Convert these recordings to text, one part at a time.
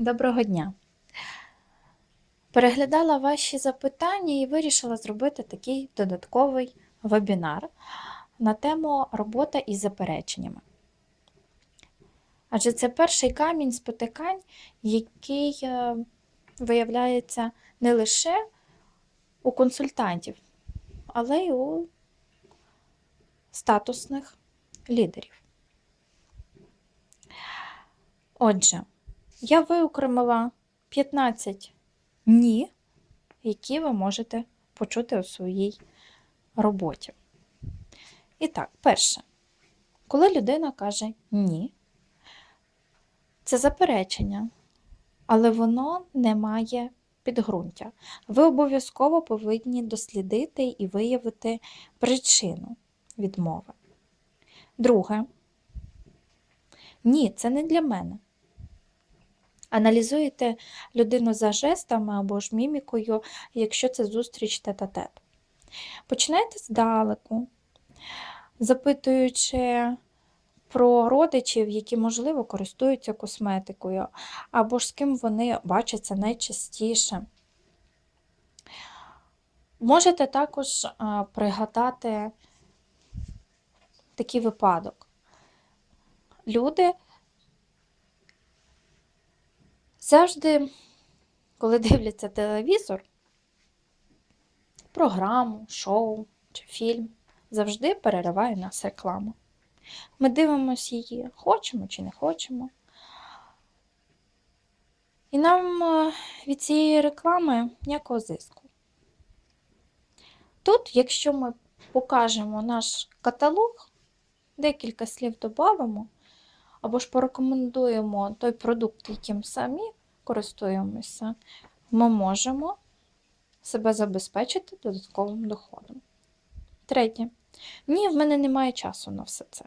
Доброго дня! Переглядала ваші запитання і вирішила зробити такий додатковий вебінар на тему робота із запереченнями. Адже це перший камінь спотикань, який е, виявляється не лише у консультантів, але й у статусних лідерів. Отже, я виокремила 15 ні, які ви можете почути у своїй роботі. І так, перше, коли людина каже ні, це заперечення, але воно не має підґрунтя. Ви обов'язково повинні дослідити і виявити причину відмови. Друге, ні, це не для мене. Аналізуєте людину за жестами або ж мімікою, якщо це зустріч тет-а-тет. Починайте здалеку, запитуючи про родичів, які, можливо, користуються косметикою, або ж з ким вони бачаться найчастіше. Можете також пригадати такий випадок. Люди завжди, коли дивляться телевізор, програму, шоу чи фільм, завжди перериває нас реклама. Ми дивимося її, хочемо чи не хочемо. І нам е, від цієї реклами ніякого зиску. Тут, якщо ми покажемо наш каталог, декілька слів додамо, або ж порекомендуємо той продукт, яким самі користуємося, ми можемо себе забезпечити додатковим доходом. Третє. Ні, в мене немає часу на все це.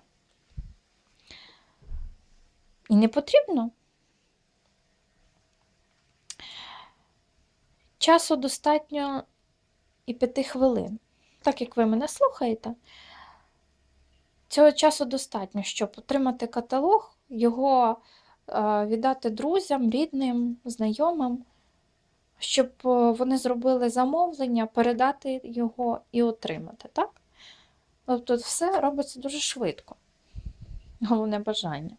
І не потрібно. Часу достатньо і п'яти хвилин. Так як ви мене слухаєте, цього часу достатньо, щоб отримати каталог, його віддати друзям, рідним, знайомим, щоб е, вони зробили замовлення, передати його і отримати. так? Тобто все робиться дуже швидко. Головне бажання.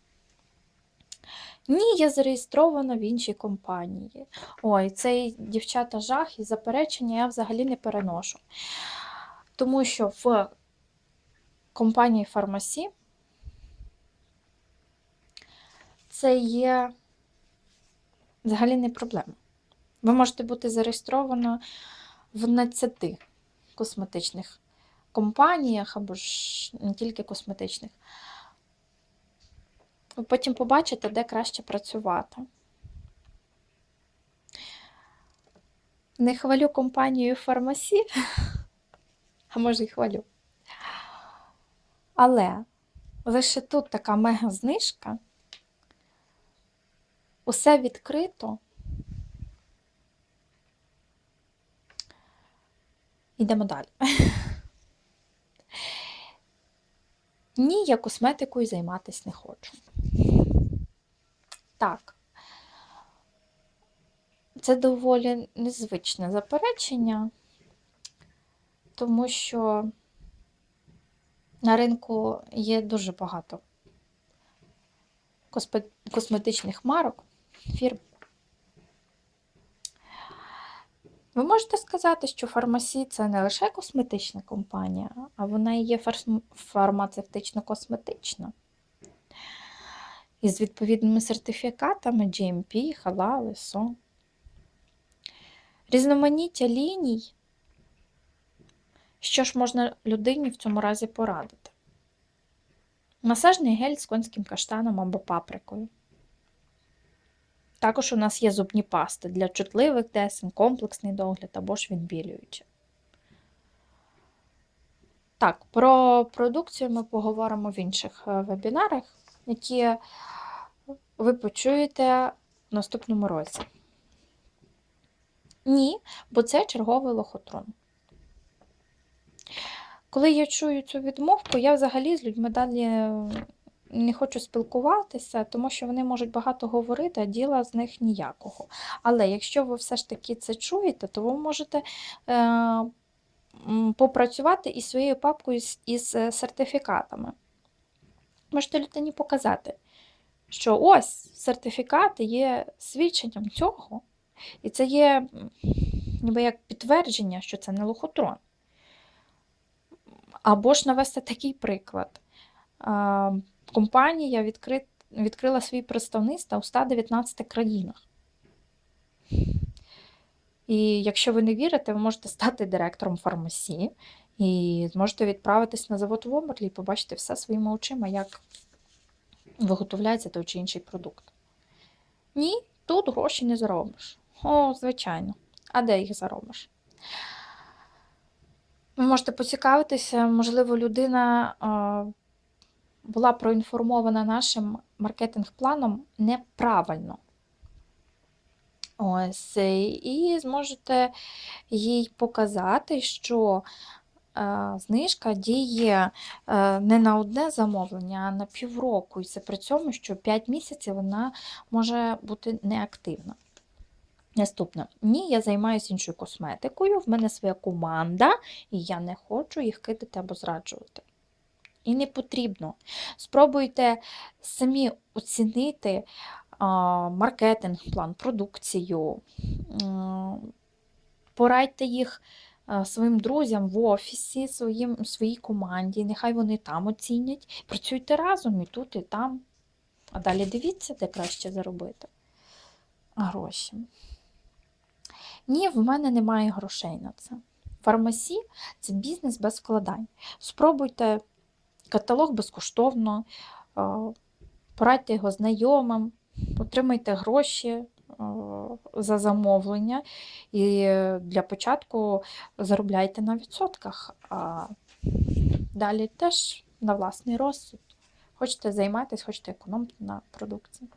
Ні, я зареєстрована в іншій компанії. Ой, цей дівчата жах і заперечення я взагалі не переношу. Тому що в компанії Фармасі це є взагалі не проблема. Ви можете бути зареєстровано в 12 косметичних компаніях або ж не тільки косметичних. Ви потім побачите, де краще працювати. Не хвалю компанію Фармасі, а може й хвалю. Але лише тут така мега знижка. Усе відкрито. Йдемо далі. Ні, я косметикою займатися не хочу. Так, це доволі незвичне заперечення, тому що на ринку є дуже багато косметичних марок, фірм. Ви можете сказати, що фармасі це не лише косметична компанія, а вона і є фармацевтично-косметична. Із відповідними сертифікатами GMP, Halal, ISO. Різноманіття ліній. Що ж можна людині в цьому разі порадити? Масажний гель з конським каштаном або паприкою. Також у нас є зубні пасти для чутливих десен, комплексний догляд або ж відбілюючи. Так, про продукцію ми поговоримо в інших е, вебінарах, які ви почуєте в наступному році. Ні, бо це черговий лохотрон. Коли я чую цю відмовку, я взагалі з людьми далі не хочу спілкуватися, тому що вони можуть багато говорити, а діла з них ніякого. Але якщо ви все ж таки це чуєте, то ви можете е, попрацювати із своєю папкою із е, сертифікатами. Можете людині показати, що ось сертифікати є свідченням цього, і це є ніби як підтвердження, що це не лохотрон. Або ж навести такий приклад. Компанія відкрит, відкрила свої представництва у 119 країнах. І якщо ви не вірите, ви можете стати директором фармасії і зможете відправитись на завод в Оберлі і побачити все своїми очима, як виготовляється той чи інший продукт. Ні, тут гроші не заробиш. О, звичайно. А де їх заробиш? Ви можете поцікавитися, можливо, людина була проінформована нашим маркетинг-планом неправильно. Ось, і зможете їй показати, що е, знижка діє е, не на одне замовлення, а на півроку. І це при цьому, що 5 місяців вона може бути неактивна. Наступне. Ні, я займаюся іншою косметикою, в мене своя команда, і я не хочу їх кидати або зраджувати. І не потрібно. Спробуйте самі оцінити маркетинг, план, продукцію, порадьте їх своїм друзям в офісі, своїм, своїй команді, нехай вони там оцінять. Працюйте разом і тут, і там. А далі дивіться, де краще заробити гроші. Ні, в мене немає грошей на це. Фармасі це бізнес без вкладань. Спробуйте каталог безкоштовно, порадьте його знайомим, отримайте гроші за замовлення і для початку заробляйте на відсотках, а далі теж на власний розсуд. Хочете займатися, хочете економити на продукції.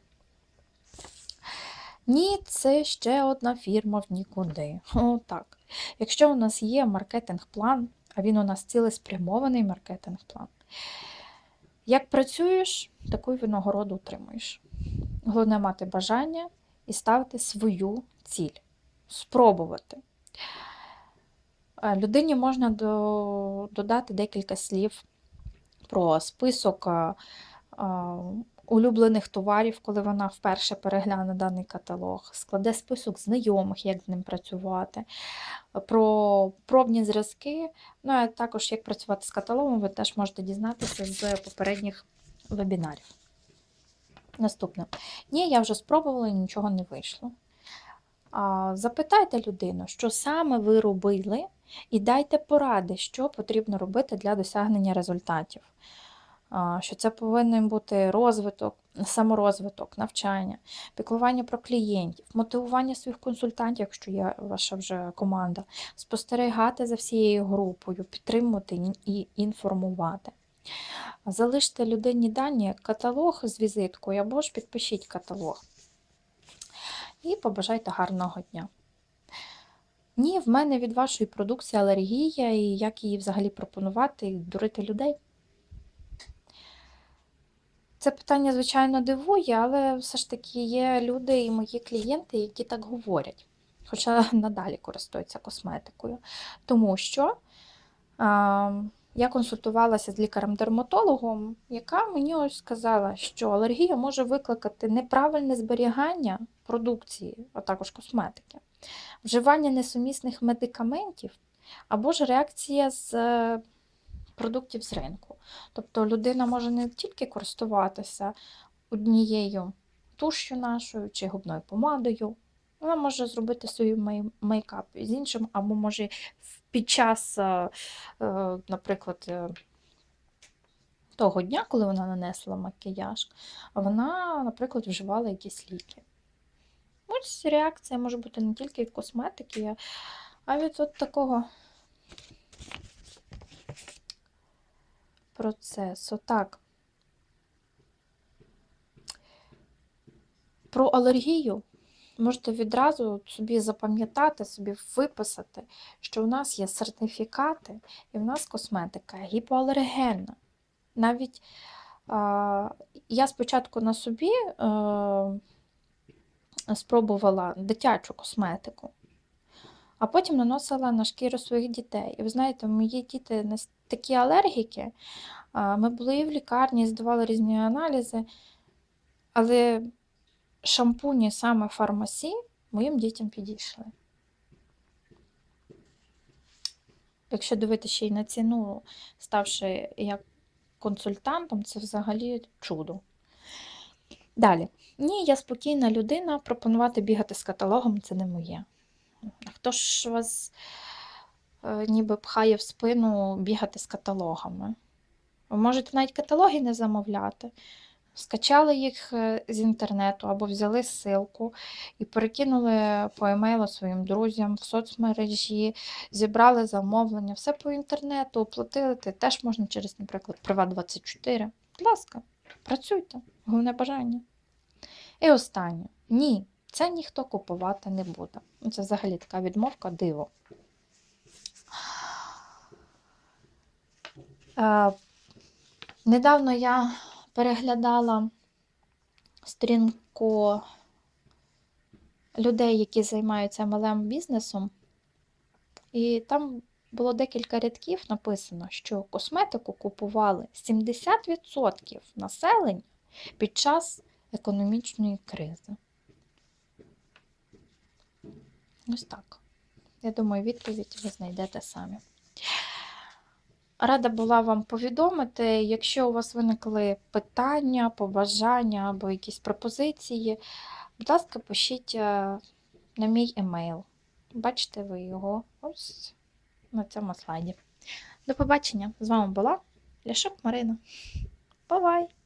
Ні, це ще одна фірма в нікуди. О, так. Якщо у нас є маркетинг-план, а він у нас цілеспрямований маркетинг-план, як працюєш, таку винагороду отримуєш. Головне мати бажання і ставити свою ціль, спробувати. Е, Людині можна до- додати декілька слів про список е, е, улюблених товарів, коли вона вперше перегляне даний каталог, складе список знайомих, як з ним працювати, про пробні зразки, ну а також як працювати з каталогом, ви теж можете дізнатися з попередніх вебінарів. Наступне. Ні, я вже спробувала і нічого не вийшло. Запитайте людину, що саме ви робили, і дайте поради, що потрібно робити для досягнення результатів. Що це повинен бути розвиток, саморозвиток, навчання, піклування про клієнтів, мотивування своїх консультантів, якщо є ваша вже команда, спостерігати за всією групою, підтримувати і інформувати. Залиште людині дані каталог з візиткою або ж підпишіть каталог. І побажайте гарного дня. Ні, в мене від вашої продукції алергія, і як її взагалі пропонувати і дурити людей. Це питання, звичайно, дивує, але все ж таки є люди і мої клієнти, які так говорять, хоча надалі користуються косметикою. Тому що а, я консультувалася з лікарем-дерматологом, яка мені ось сказала, що алергія може викликати неправильне зберігання продукції, а також косметики, вживання несумісних медикаментів або ж реакція з е, продуктів з ринку. Тобто людина може не тільки користуватися однією тушю нашою чи губною помадою, вона може зробити свій мей- мейкап з іншим, або може під час, е, е, наприклад, е, того дня, коли вона нанесла макіяж, вона, наприклад, вживала якісь ліки. Ось реакція може бути не тільки від косметики, а від от такого процесу. Так. Про алергію можете відразу собі запам'ятати, собі виписати, що у нас є сертифікати, і в нас косметика гіпоалергенна. Навіть А, Я спочатку на собі е, спробувала дитячу косметику, а потім наносила на шкіру своїх дітей. І ви знаєте, мої діти такі алергіки. Ми були і в лікарні, здавали різні аналізи, але шампуні саме фармасі моїм дітям підійшли. Якщо дивитися ще й на ціну, ставши як консультантом, це взагалі чудо. Далі. Ні, я спокійна людина, пропонувати бігати з каталогом це не моє. Хто ж вас е, ніби пхає в спину бігати з каталогами? Ви можете навіть каталоги не замовляти. Скачали їх е, з інтернету або взяли ссылку і перекинули по емейлу своїм друзям в соцмережі, зібрали замовлення, все по інтернету, оплатили. Те теж можна через, наприклад, Приват24. Будь ласка, працюйте, головне бажання. І останнє. Ні, це ніхто купувати не буде. Ну, Це взагалі така відмовка диво. Е, недавно я переглядала сторінку людей, які займаються MLM бізнесом, і там було декілька рядків написано, що косметику купували 70% населення під час економічної кризи. Ось так. Я думаю, відповідь ви знайдете самі. Рада була вам повідомити, якщо у вас виникли питання, побажання або якісь пропозиції, будь ласка, пишіть е, на мій емейл. Бачите ви його ось на цьому слайді. До побачення! З вами була Ляшок Марина. Бувай!